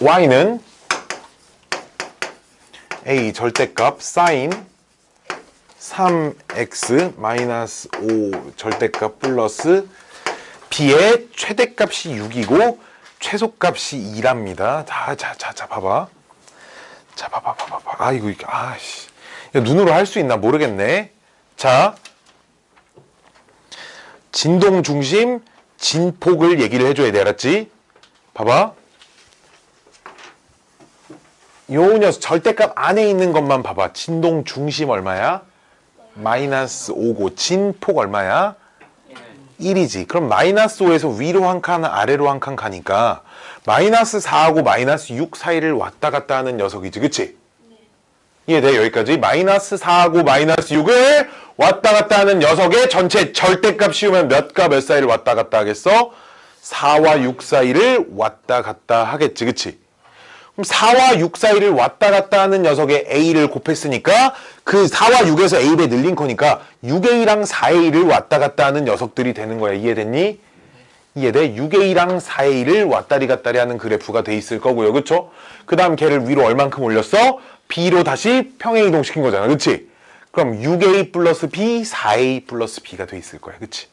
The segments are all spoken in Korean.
y는 a 절대값 사인 3x 마이너스 5 절대값 플러스 b의 최대값이 6이고 최소값이 2랍니다. 자, 자, 자, 자, 봐봐. 자, 봐봐, 봐봐, 봐봐. 아, 이거, 아씨. 눈으로 할 수 있나 모르겠네. 자, 진동 중심, 진폭을 얘기를 해줘야 돼, 알았지? 봐봐. 요 녀석 절대값 안에 있는 것만 봐봐. 진동 중심 얼마야? 마이너스 5고 진폭 얼마야? 1이지. 그럼 마이너스 5에서 위로 한 칸, 아래로 한 칸 가니까 마이너스 4하고 마이너스 6 사이를 왔다 갔다 하는 녀석이지. 그치? 이해돼? 여기까지. 마이너스 4하고 마이너스 6을 왔다 갔다 하는 녀석의 전체 절대값 씌우면 몇과 몇 사이를 왔다 갔다 하겠어? 4와 6 사이를 왔다 갔다 하겠지. 그치? 그럼 4와 6 사이를 왔다 갔다 하는 녀석의 A를 곱했으니까 그 4와 6에서 A배 늘린 거니까 6A랑 4A를 왔다 갔다 하는 녀석들이 되는 거야. 이해됐니? 이해돼? 6A랑 4A를 왔다리 갔다리 하는 그래프가 돼 있을 거고요. 그쵸? 그 다음 걔를 위로 얼만큼 올렸어? B로 다시 평행 이동시킨 거잖아. 그치? 그럼 6A 플러스 B, 4A 플러스 B가 돼 있을 거야. 그치?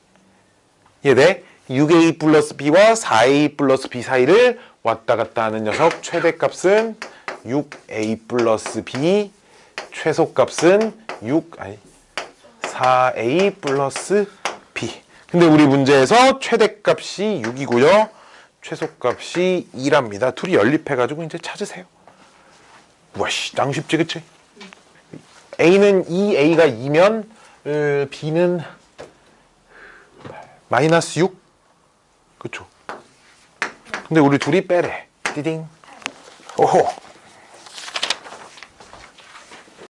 이해돼? 6A 플러스 B와 4A 플러스 B 사이를 왔다 갔다 하는 녀석 최대값은 6A 플러스 B 최소값은 6 아니 4A 플러스 B. 근데 우리 문제에서 최대값이 6이고요. 최소값이 2랍니다. 둘이 연립해가지고 이제 찾으세요. 와씨 짱 쉽지 그치? A는 2, A가 2면 어, B는 마이너스 6 그쵸. 근데 우리 둘이 빼래. 띠딩. 오호